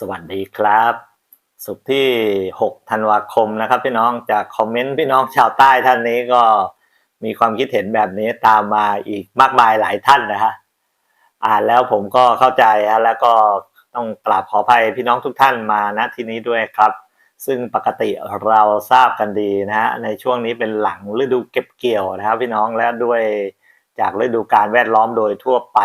สวัสดีครับ สุขที่ 6 ธันวาคมนะครับ พี่น้องจากคอมเมนต์พี่น้องชาวใต้ท่านนี้ก็มีความคิดเห็นแบบนี้ตามมาอีกมากมายหลายท่านนะฮะอ่านแล้วผมก็เข้าใจฮะแล้วก็ต้องกราบขออภัยพี่น้องทุกท่านมาณที่นี้ด้วยครับ ซึ่งปกติเราทราบกันดีนะฮะในช่วงนี้เป็นหลังฤดูเก็บเกี่ยวนะครับ พี่น้องและด้วยจากฤดูการแวดล้อมโดยทั่วไป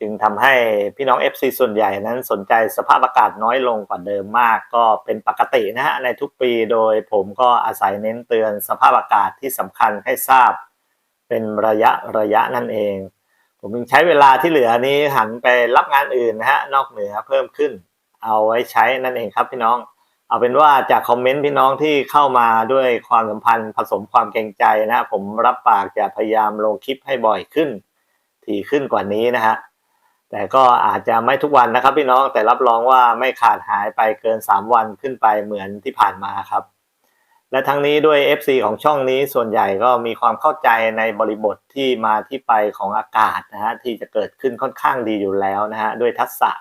จึงทำให้พี่น้อง FC ส่วนใหญ่นั้นสนใจสภาพอากาศน้อยลงกว่าเดิมมาก ก็เป็นปกตินะฮะในทุกปีโดยผมก็อาศัยเน้นเตือนสภาพอากาศที่สำคัญให้ทราบ เป็นระยะระยะนั่นเอง ผมจึงใช้เวลาที่เหลือนี้หันไปรับงานอื่นนะฮะนอกเหนือเพิ่มขึ้น เอาไว้ใช้นั่นเองครับพี่น้องเอาเป็นว่าจากคอมเมนต์พี่น้องที่เข้ามาด้วยความสัมพันธ์ผสมความเกรงใจนะฮะผมรับปากจะพยายามลงคลิปให้บ่อยขึ้นถี่ขึ้นกว่านี้นะฮะ แต่ก็อาจจะไม่ทุกวันนะครับพี่น้องแต่รับรองว่าไม่ขาดหายไปเกิน 3 วันขึ้นไปเหมือนที่ผ่านมาครับ และทั้งนี้ด้วย FC ของช่องนี้ส่วนใหญ่ก็มีความเข้าใจในบริบทที่มาที่ไปของอากาศนะฮะที่จะเกิดขึ้นค่อนข้างดีอยู่แล้วนะฮะด้วยทักษะ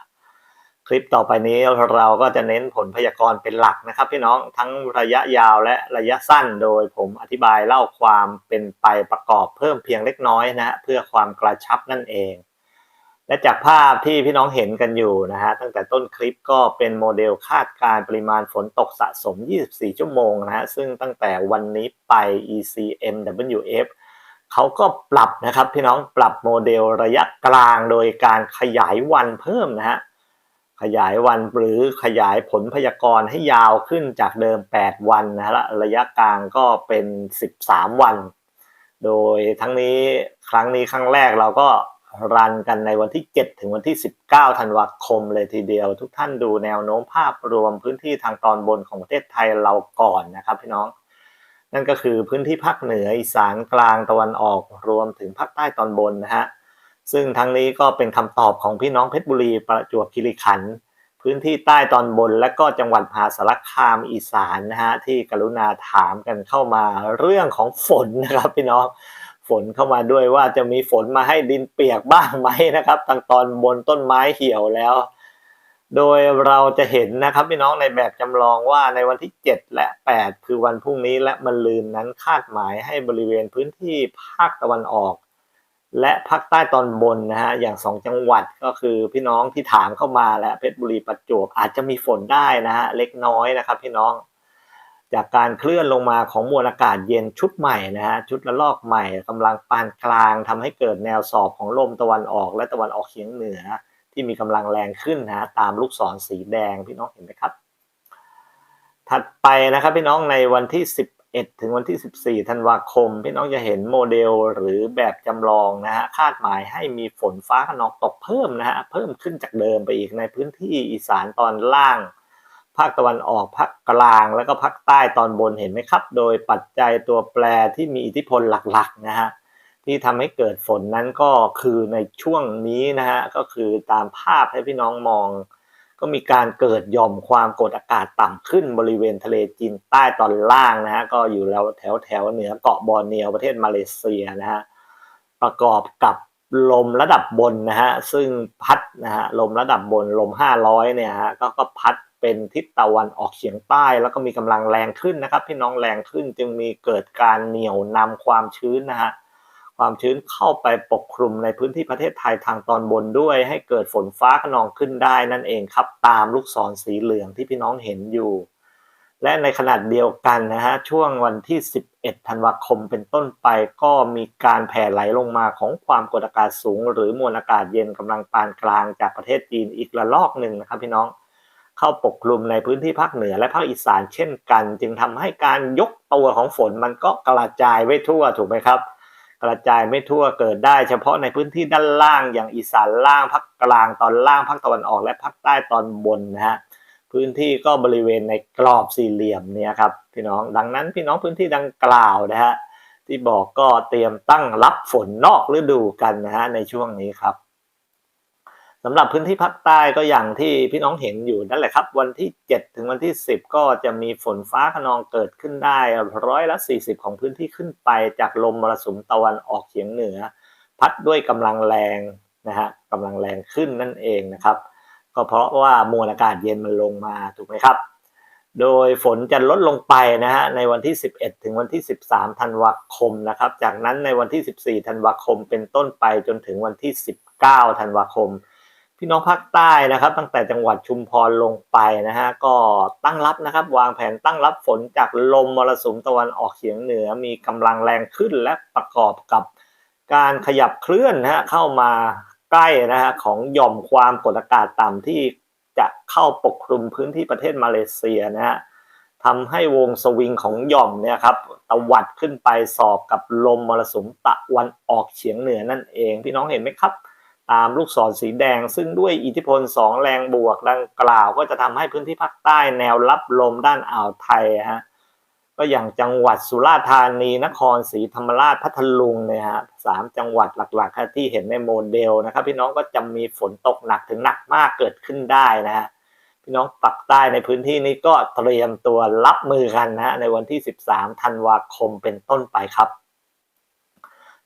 คลิปต่อไปนี้เราก็จะเน้นผลพยากรณ์เป็นหลักนะครับ พี่น้องทั้งระยะยาวและระยะสั้นโดยผมอธิบายเล่าความเป็นไปประกอบเพิ่มเพียงเล็กน้อยนะฮะเพื่อความกระชับนั่นเอง และจากภาพที่พี่น้องเห็นกันอยู่นะฮะตั้งแต่ต้นคลิปก็เป็นโมเดลคาดการปริมาณฝนตกสะสม 24 ชั่วโมงนะฮะซึ่งตั้งแต่วันนี้ไป ECMWF เขาก็ปรับนะครับพี่น้องปรับโมเดลระยะกลางโดยการขยายวันเพิ่มนะฮะขยายวันหรือขยายผลพยากรณ์ให้ยาวขึ้นจากเดิม 8 วันนะฮะระยะกลางก็เป็น 13 วัน โดยทั้งนี้ครั้งนี้ครั้งแรกเราก็ รันกันในวันที่ 7 ถึงวันที่ 19 ธันวาคมเลยทีเดียว ทุกท่านดูแนวโน้มภาพรวมพื้นที่ทางตอนบนของประเทศไทยเราก่อนนะครับพี่น้องนั่นก็คือพื้นที่ภาคเหนืออีสานกลางตะวันออกรวมถึงภาคใต้ตอนบนนะฮะซึ่งทั้งนี้ก็เป็นคำตอบของพี่น้องเพชรบุรีประจวบคีรีขันธ์พื้นที่ใต้ตอนบน และก็จังหวัดมหาสารคามอีสานนะฮะที่กรุณาถามกันเข้ามาเรื่องของฝนนะครับพี่น้อง ฝนเข้ามาด้วยว่าจะมีฝนมาให้ดินเปียกบ้างไหมนะครับทางตอนบนต้นไม้เหี่ยวแล้ว โดยเราจะเห็นนะครับพี่น้องในแบบจำลองว่าในวันที่ 7 และ 8 คือวันพรุ่งนี้และมะรืนนั้นคาดหมายให้บริเวณพื้นที่ภาคตะวันออก และภาคใต้ตอนบนนะฮะอย่างสองจังหวัดก็คือพี่น้องที่ถามเข้ามาและเพชรบุรีประจวบอาจจะมีฝนได้นะฮะเล็กน้อยนะครับพี่น้อง จากการเคลื่อนลงมาของมวลอากาศเย็นชุดใหม่นะฮะชุดละลอกใหม่กำลังปานกลางทำให้เกิดแนวสอบของลมตะวันออกและตะวันออกเฉียงเหนือ ที่มีกำลังแรงขึ้นนะะตามลูกศรสีแดงพี่น้องเห็นไหมครับ ถัดไปนะครับพี่น้องในวันที่ 11 ถึงวันที่ 14 ธันวาคม พี่น้องจะเห็นโมเดลหรือแบบจำลองนะฮะคาดหมายให้มีฝนฟ้าขนองตกเพิ่มนะฮะเพิ่มขึ้นจากเดิมไปอีกในพื้นที่อีสานตอนล่าง ภาคตะวันออกภาคกลางแล้วก็ภาคใต้ตอนบนเห็นไหมครับ โดยปัจจัยตัวแปรที่มีอิทธิพลหลักๆนะฮะที่ทำให้เกิดฝนนั้นก็คือในช่วงนี้นะฮะก็คือตามภาพให้พี่น้องมอง ก็มีการเกิดย่อมความกดอากาศต่ำขึ้นบริเวณทะเลจีนใต้ตอนล่างนะฮะก็อยู่แล้วแถวแถวเหนือเกาะบอร์เนียวประเทศมาเลเซียนะฮะประกอบกับลมระดับบนนะฮะซึ่งพัดนะฮะลมระดับบนลม 500เนี่ยฮะก็ก็พัด เป็นทิศตะวันออกเฉียงใต้ แล้วก็มีกำลังแรงขึ้นนะครับ พี่น้องแรงขึ้นจึงมีเกิดการเหนี่ยวนำความชื้นนะฮะความชื้นเข้าไปปกคลุมในพื้นที่ประเทศไทยทางตอนบนด้วย ให้เกิดฝนฟ้าขนองขึ้นได้นั่นเองครับ ตามลูกศรสีเหลืองที่พี่น้องเห็นอยู่ และในขนาดเดียวกันนะฮะช่วงวันที่ 11 ธันวาคมเป็นต้นไปก็มีการแผ่ไหลลงมาของความกดอากาศสูง หรือมวลอากาศเย็นกำลังปานกลางจากประเทศจีนอีกระลอกหนึ่งนะครับพี่น้อง เข้าปกคลุมในพื้นที่ภาคเหนือและภาคอีสานเช่นกัน จึงทำให้การยกตัวของฝนมันก็กระจายไว้ทั่วถูกไหมครับ กระจายไม่ทั่วเกิดได้เฉพาะในพื้นที่ด้านล่างอย่างอีสานล่างภาคกลางตอนล่างภาคตะวันออกและภาคใต้ตอนบนนะฮะพื้นที่ก็บริเวณในกรอบสี่เหลี่ยมเนี่ยครับพี่น้องดังนั้นพี่น้องพื้นที่ดังกล่าวนะฮะที่บอกก็เตรียมตั้งรับฝนนอกฤดูกันนะฮะในช่วงนี้ครับ สำหรับพื้นที่ภาคใต้ก็อย่างที่พี่น้องเห็นอยู่นั่นแหละครับ วันที่ 7 ถึงวันที่ 10 ก็จะมีฝนฟ้าขนองเกิดขึ้นได้ร้อยละ 40 ของพื้นที่ขึ้นไปจากลมมรสุมตะวันออกเฉียงเหนือ พัดด้วยกำลังแรงนะฮะกำลังแรงขึ้นนั่นเองนะครับ ก็เพราะว่ามวลอากาศเย็นมันลงมาถูกไหมครับ โดยฝนจะลดลงไปนะฮะในวันที่ 11 ถึงวันที่ 13 ธันวาคมนะครับ จากนั้นในวันที่ 14 ธันวาคมเป็นต้นไปจนถึงวันที่ 19 ธันวาคม พี่น้องภาคใต้นะครับ ตั้งแต่จังหวัดชุมพรลงไปนะฮะก็ตั้งรับนะครับ วางแผนตั้งรับฝนจากลมมรสุมตะวันออกเฉียงเหนือ มีกำลังแรงขึ้นและประกอบกับการขยับเคลื่อนนะฮะเข้ามาใกล้นะฮะของหย่อมความกดอากาศต่ำที่จะเข้าปกคลุมพื้นที่ประเทศมาเลเซียนะฮะทำให้วงสวิงของหย่อมเนี่ยครับตวัดขึ้นไปสอบกับลมมรสุมตะวันออกเฉียงเหนือนั่นเอง พี่น้องเห็นไหมครับ ตามลูกศรสีแดง ซึ่งด้วยอิทธิพลสองแรงบวกดังกล่าว ก็จะทำให้พื้นที่ภาคใต้แนวรับลมด้านอ่าวไทยฮะก็อย่างจังหวัดสุราษฎร์ธานีนครศรีธรรมราชพัทลุงเนี่ยฮะสามจังหวัดหลักๆที่เห็นในโมเดลนะครับ พี่น้องก็จะมีฝนตกหนักถึงหนักมากเกิดขึ้นได้นะฮะพี่น้องปักใต้ในพื้นที่นี้ก็เตรียมตัวรับมือกันนะฮะในวันที่ 13 ธันวาคมเป็นต้นไปครับ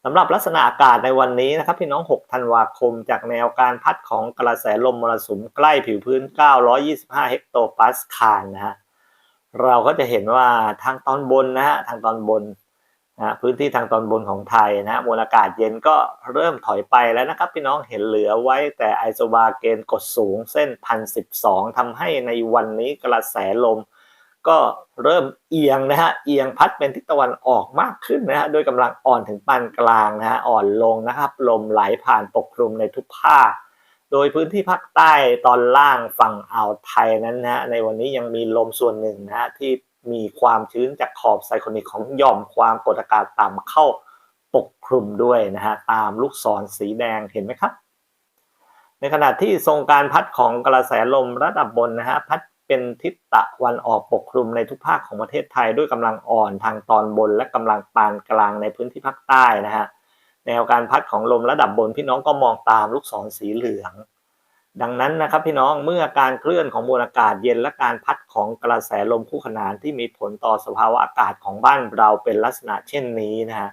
สำหรับลักษณะอากาศในวันนี้นะครับพี่น้อง 6 ธันวาคม จากแนวการพัดของกระแสลมมรสุมใกล้ผิวพื้น 925 เฮกโตปาสคาลนะฮะ เราก็จะเห็นว่าทางตอนบนนะฮะ ทางตอนบนนะพื้นที่ทางตอนบนของไทยนะฮะมวลอากาศเย็นก็เริ่มถอยไปแล้วนะครับพี่น้องเห็นเหลือไว้แต่ไอโซบาเกนกดสูงเส้น 1012ทำให้ในวันนี้กระแสลม ก็เริ่มเอียงนะฮะเอียงพัดเป็นทิศตะวันออกมากขึ้นนะฮะโดยกำลังอ่อนถึงปานกลางนะฮะอ่อนลงนะครับลมไหลผ่านปกคลุมในทุกภาคโดยพื้นที่ภาคใต้ตอนล่างฝั่งอ่าวไทยนั้นนะฮะในวันนี้ยังมีลมส่วนหนึ่งนะฮะที่มีความชื้นจากขอบไซโคนิกของหย่อมความกดอากาศต่ำเข้าปกคลุมด้วยนะฮะตามลูกศรสีแดงเห็นไหมครับ ในขณะที่ทรงการพัดของกระแสลมระดับบนนะฮะพัด เป็นทิศตะวันออกปกคลุมในทุกภาคของประเทศไทยด้วยกำลังอ่อนทางตอนบนและกำลังปานกลางในพื้นที่ภาคใต้นะฮะแนวการพัดของลมระดับบนพี่น้องก็มองตามลูกศรสีเหลือง ดังนั้นนะครับพี่น้องเมื่อการเคลื่อนของมวลอากาศเย็นและการพัดของกระแสลมคู่ขนานที่มีผลต่อสภาวะอากาศของบ้านเราเป็นลักษณะเช่นนี้นะฮะ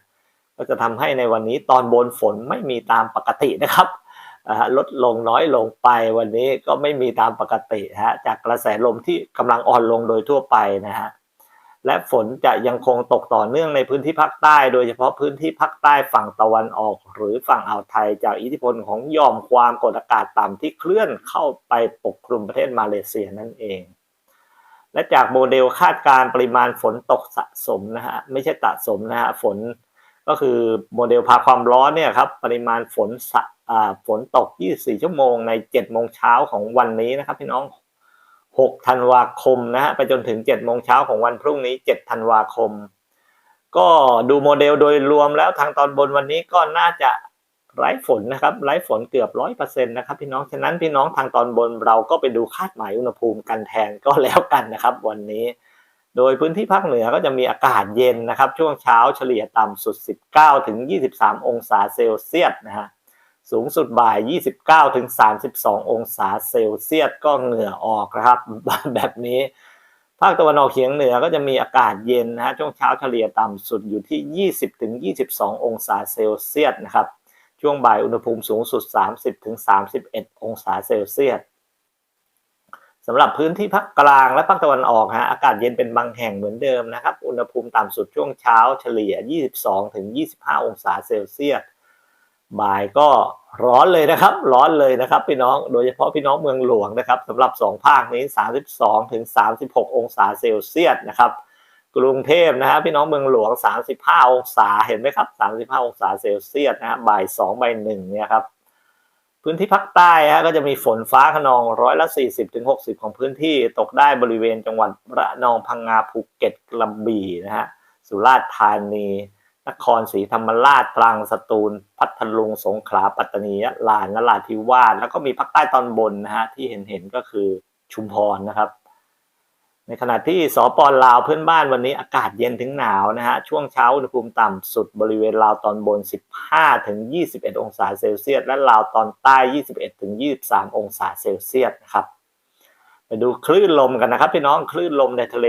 ก็จะทำให้ในวันนี้ตอนบนฝนไม่มีตามปกตินะครับ ลดลงน้อยลงไปวันนี้ก็ไม่มีตามปกติฮะจากกระแสลมที่กำลังอ่อนลงโดยทั่วไปนะฮะและฝนจะยังคงตกต่อเนื่องในพื้นที่ภาคใต้ โดยเฉพาะพื้นที่ภาคใต้ฝั่งตะวันออก หรือฝั่งอ่าวไทย จากอิทธิพลของย่อมความกดอากาศต่ำที่เคลื่อนเข้าไปปกคลุมประเทศมาเลเซียนั่นเอง และจากโมเดลคาดการปริมาณฝนตกสะสมนะฮะไม่ใช่สะสมนะฮะฝนก็คือโมเดลพาความร้อนเนี่ยครับปริมาณฝนสะ ฝนตก 24 ชั่วโมงใน 7 โมงเช้าของวันนี้นะครับพี่น้อง 6 ธันวาคมนะฮะไปจนถึง 7 โมงเช้าของวันพรุ่งนี้ 7 ธันวาคม ก็ดูโมเดลโดยรวมแล้วทางตอนบนวันนี้ก็น่าจะไร้ฝนนะครับไร้ฝนเกือบร้อยเปอร์เซ็นต์นะครับพี่น้องฉะนั้นพี่น้องทางตอนบนเราก็ไปดูคาดหมายอุณหภูมิกันแทนก็แล้วกันนะครับ วันนี้ โดยพื้นที่ภาคเหนือก็จะมีอากาศเย็นนะครับ ช่วงเช้าเฉลี่ยต่ำสุด 19ถึง23 องศาเซลเซียสนะฮะ สูงสุดบ่าย 29ถึง32 องศาเซลเซียสก็เหงื่อออกนะครับ แบบนี้ ภาคตะวันออกเฉียงเหนือก็จะมีอากาศเย็นนะฮะ ช่วงเช้าเฉลี่ยต่ำสุดอยู่ที่ 20ถึง22 องศาเซลเซียสนะครับ ช่วงบ่ายอุณหภูมิสูงสุด 30ถึง31 องศาเซลเซียสสำหรับพื้นที่ภาคกลางและภาคตะวันออกฮะอากาศเย็นเป็นบางแห่งเหมือนเดิมนะครับ อุณหภูมิต่ำสุดช่วงเช้าเฉลี่ย 22ถึง25 องศาเซลเซียส บ่ายก็ร้อนเลยนะครับ ร้อนเลยนะครับ พี่น้องโดยเฉพาะพี่น้องเมืองหลวงนะครับสำหรับ 2 ภาคนี้ 32ถึง36 องศาเซลเซียสนะครับ กรุงเทพนะฮะพี่น้องเมืองหลวง 35 องศาเห็นไหมครับ 35 องศาเซลเซียสนะฮะบ่าย2บ่าย1เนี่ยครับพื้นที่ภาคใต้ฮะก็จะมีฝนฟ้าขนองร้อยละ 40ถึง60 ของพื้นที่ตกได้บริเวณจังหวัดระนองพังงาภูเก็ตกระบี่นะฮะสุราษฎร์ธานี นครศรีธรรมราชตรังสตูล พัทลุงสงขลาปัตตานีลานราธิวาสแล้วก็มีภาคใต้ตอนบนนะฮะที่เห็นเห็นก็คือชุมพรนะครับ ในขณะที่สปลาวเพื่อนบ้านวันนี้อากาศเย็นถึงหนาวนะฮะช่วงเช้าอุณหภูมิต่ำสุดบริเวณลาวตอนบน 15ถึง21 องศาเซลเซียส และลาวตอนใต้ 21ถึง23 องศาเซลเซียสนะครับไปดูคลื่นลมกันนะครับพี่น้องคลื่นลมในทะเล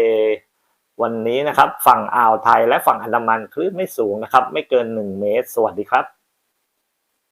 วันนี้นะครับ ฝั่งอ่าวไทยและฝั่งอันดามันคลื่นไม่สูงนะครับ ไม่เกิน 1 เมตร สวัสดีครับ